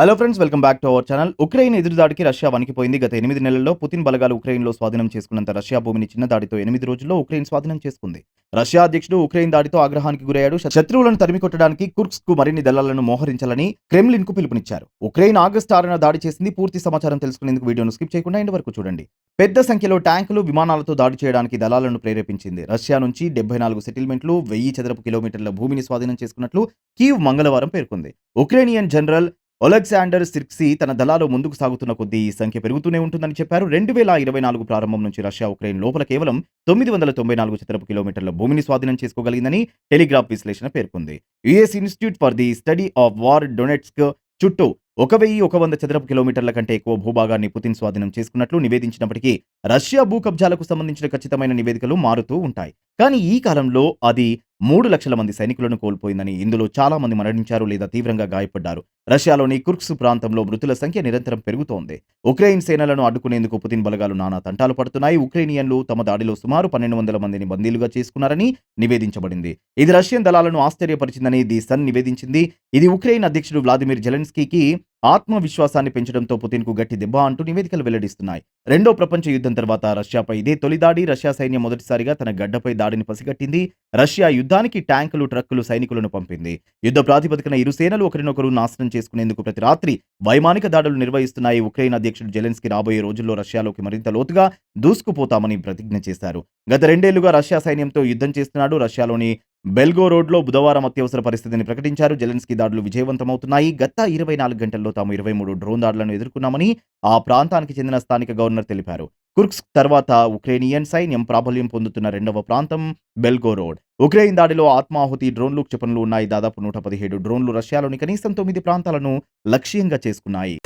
Hello friends welcome back to our channel Ukraine ఎదురుదాడికి Russia వణికిపోయింది. గత ఎనిమిది నెలల్లో పుతిన్ బలగాలు ఉక్రెయిన్లో స్వాధీనం చేసుకున్నంత రష్యా భూమిని చిన్న దాడితో ఎనిమిది రోజుల్లో ఉక్రెయిన్ స్వాధీనం చేసుకుంది. రష్యా అధ్యక్షుడు ఉక్రెయిన్ దాడితో ఆగ్రహానికి గురయ్యాడు. శత్రువులను తరిమికొట్టడానికి కుర్క్స్కు మరిన్ని దళాలను మోహరించాలని క్రెమ్లిన్కు పిలుపునిచ్చారు. ఉక్రెయిన్ ఆగస్టు ఆరున దాడి చేసింది. పూర్తి సమాచారం తెలుసుకునేందుకు వీడియోను స్కిప్ చేయకుండా ఇంటి వరకు చూడండి. పెద్ద సంఖ్యలో ట్యాంకులు విమానాలతో దాడి చేయడానికి దళాలను ప్రేరేపించింది. రష్యా నుంచి డెబ్బై నాలుగు సెటిల్మెంట్లు వెయ్యి చదరపు కిలోమీటర్ల భూమిని స్వాధీనం చేసుకున్నట్లు కీవ్ మంగళవారం పేర్కొంది. ఉక్రేనియన్ జనరల్ ఒలెగ్జాండర్ సిర్క్సీ తన దళాలు ముందుకు సాగుతున్న కొద్దీ ఈ సంఖ్య పెరుగుతూనే ఉంటుందని చెప్పారు. రెండు వేల ఇరవై నాలుగు ప్రారంభం నుంచి రష్యా ఉక్రెయిన్ లోపల కేవలం తొమ్మిది వందల తొంభై నాలుగు చదరపు కిలోమీటర్ల భూమిని స్వాధీనం చేసుకోగలిగిందని టెలిగ్రాఫ్ విశ్లేషణ పేర్కొంది. US Institute for the Study of War Donetsk చుట్టూ ఒక వెయ్యి ఒక వంద చదరపు కిలోమీటర్ల కంటే ఎక్కువ భూభాగాన్ని పుతిన్ స్వాధీనం చేసుకున్నట్లు నివేదించినప్పటికీ రష్యా భూ కబ్జాలకు సంబంధించిన ఖచ్చితమైన నివేదికలు మారుతూ ఉంటాయి. కానీ ఈ కాలంలో అది మూడు లక్షల మంది సైనికులను కోల్పోయిందని ఇందులో చాలా మంది మరణించారు లేదా తీవ్రంగా గాయపడ్డారు. రష్యాలోని కుర్క్స్ ప్రాంతంలో మృతుల సంఖ్య నిరంతరం పెరుగుతోంది. ఉక్రెయిన్ సేనలను అడ్డుకునేందుకు పుతిన్ బలగాలు నానా తంటాలు పడుతున్నాయి. ఉక్రెయినియన్లు తమ దాడిలో సుమారు పన్నెండు వందల మందిని బందీలుగా చేసుకున్నారని నివేదించబడింది. ఇది రష్యన్ దళాలను ఆశ్చర్యపరిచిందని ది సన్ నివేదించింది. ఇది ఉక్రెయిన్ అధ్యక్షుడు వ్లాదిమిర్ జెలెన్స్కీకి ఆత్మవిశ్వాసాన్ని పెంచడంతో పుతిన్కు గట్టి దెబ్బ అంటూ నివేదికలు వెల్లడిస్తున్నాయి. రెండో ప్రపంచ యుద్ధం తర్వాత రష్యాపై ఇదే తొలి దాడి. రష్యా సైన్యం మొదటిసారిగా తన గడ్డపై దాడిని పసిగట్టింది. రష్యా యుద్ధానికి ట్యాంకులు ట్రక్కులు సైనికులను పంపింది. యుద్ధ ప్రాతిపదికన ఇరు సేనలు ఒకరినొకరు నాశనం చేసుకునేందుకు ప్రతి రాత్రి వైమానిక దాడులు నిర్వహిస్తున్నాయి. ఉక్రెయిన్ అధ్యక్షుడు జెలెన్స్కీ రాబోయే రోజుల్లో రష్యాలోకి మరింత లోతుగా దూసుకుపోతామని ప్రతిజ్ఞ చేశారు. గత రెండేళ్ళుగా రష్యా సైన్యంతో యుద్ధం చేస్తున్నాడు. రష్యాలోని బెల్గోరోడ్లో బుధవారం అత్యవసర పరిస్థితిని ప్రకటించారు. జెలెన్స్కీ దాడులు విజయవంతమవుతున్నాయి. గత ఇరవై నాలుగు గంటల్లో తాము ఇరవై మూడు డ్రోన్ దాడులను ఎదుర్కొన్నామని ఆ ప్రాంతానికి చెందిన స్థానిక గవర్నర్ తెలిపారు. కుర్క్స్ తర్వాత ఉక్రేనియన్ సైన్యం ప్రాబల్యం పొందుతున్న రెండవ ప్రాంతం బెల్గోరోడ్ ఉక్రెయిన్ దాడిలో ఆత్మాహుతి డ్రోన్లు క్షిపణులు ఉన్నాయి. దాదాపు నూట పదిహేడు డ్రోన్లు రష్యాలోని కనీసం తొమ్మిది ప్రాంతాలను లక్ష్యంగా చేసుకున్నాయి.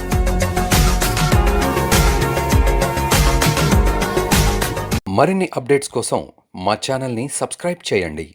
మరిన్ని అప్డేట్స్ కోసం మా ఛానల్ని సబ్స్క్రైబ్ చేయండి.